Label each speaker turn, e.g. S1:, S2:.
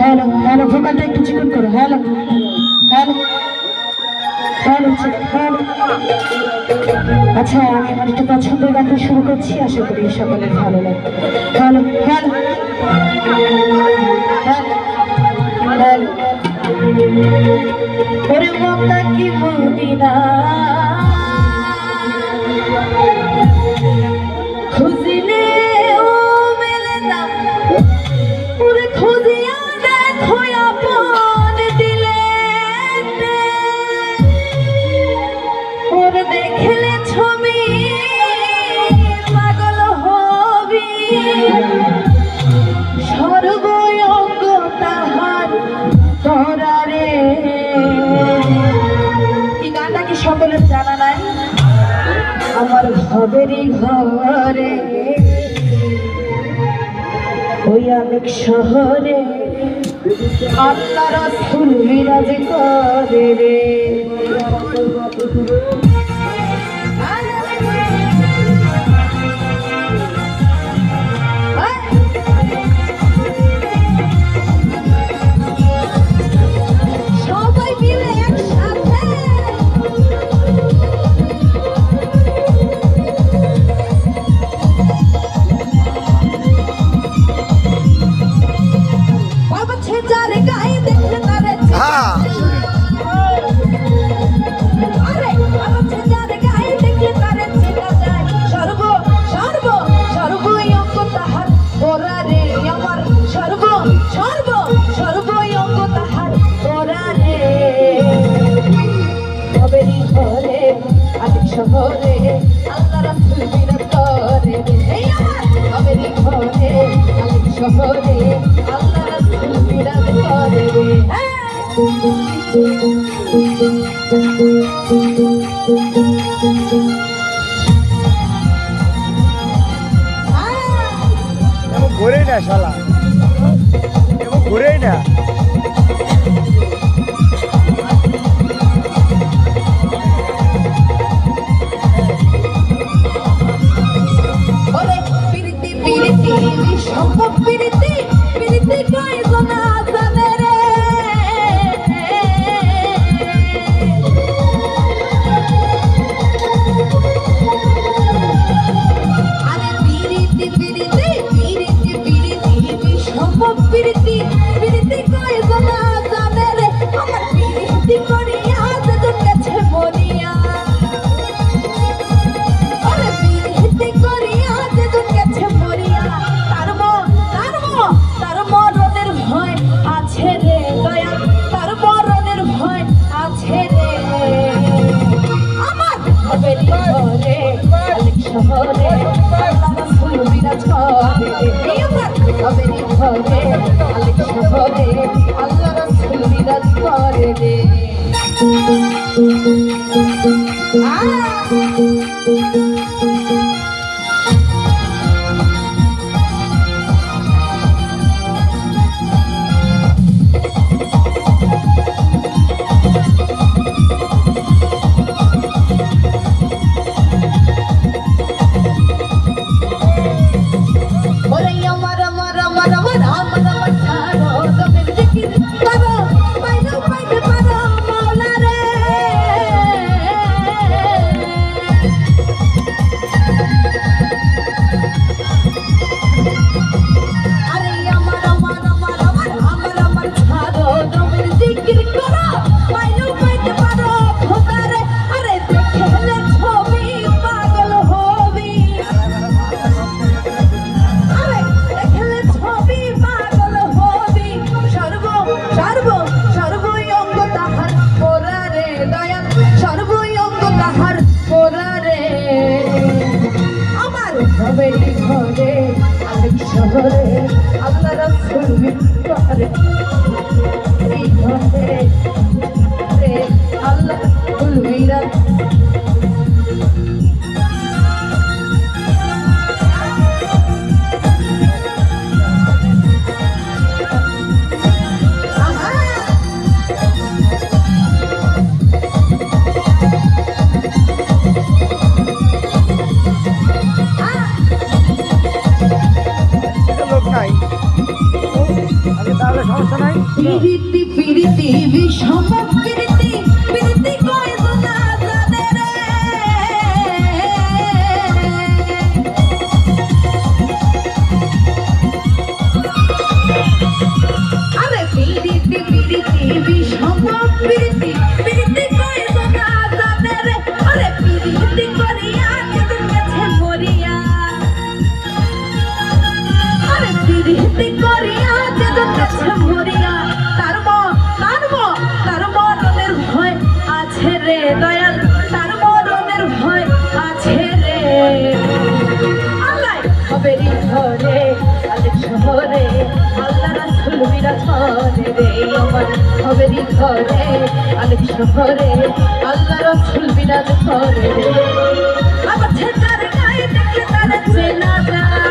S1: Hello hello ফোকালটা একটু চিকুন করো, হ্যালো হ্যালো হ্যালো হ্যালো। আচ্ছা আমি আমার একটু পছন্দের গানটা শুরু করছি, আশা করি সকলের ভালো লাগবে। Hello hello hello. ওরে মমতা কি মদিনা? আমার ভাবেরই ঘরে। ওই অনেক শহরে আপনারা ফুল বিরাজ করে রে। শহরে আশিক শহরে, আল্লাহ রাসুল বিরাট করে আমেরি ঘরে আশিক শহরে, আল্লাহ রাসুল বিরাট করে
S2: করে না শালা।
S1: সম্ভব পেরিতে পেরিতে গায়ে Thank you. I'm not a fool, আল্লাহ প্রীতি প্রীতি বিষম জীবন হবে দিন ঘরে আলোক শহরে আল্লাহ রসুল বিরাজ করে আমার ছেলের গায়ে দেখলে তারা চেনা যায়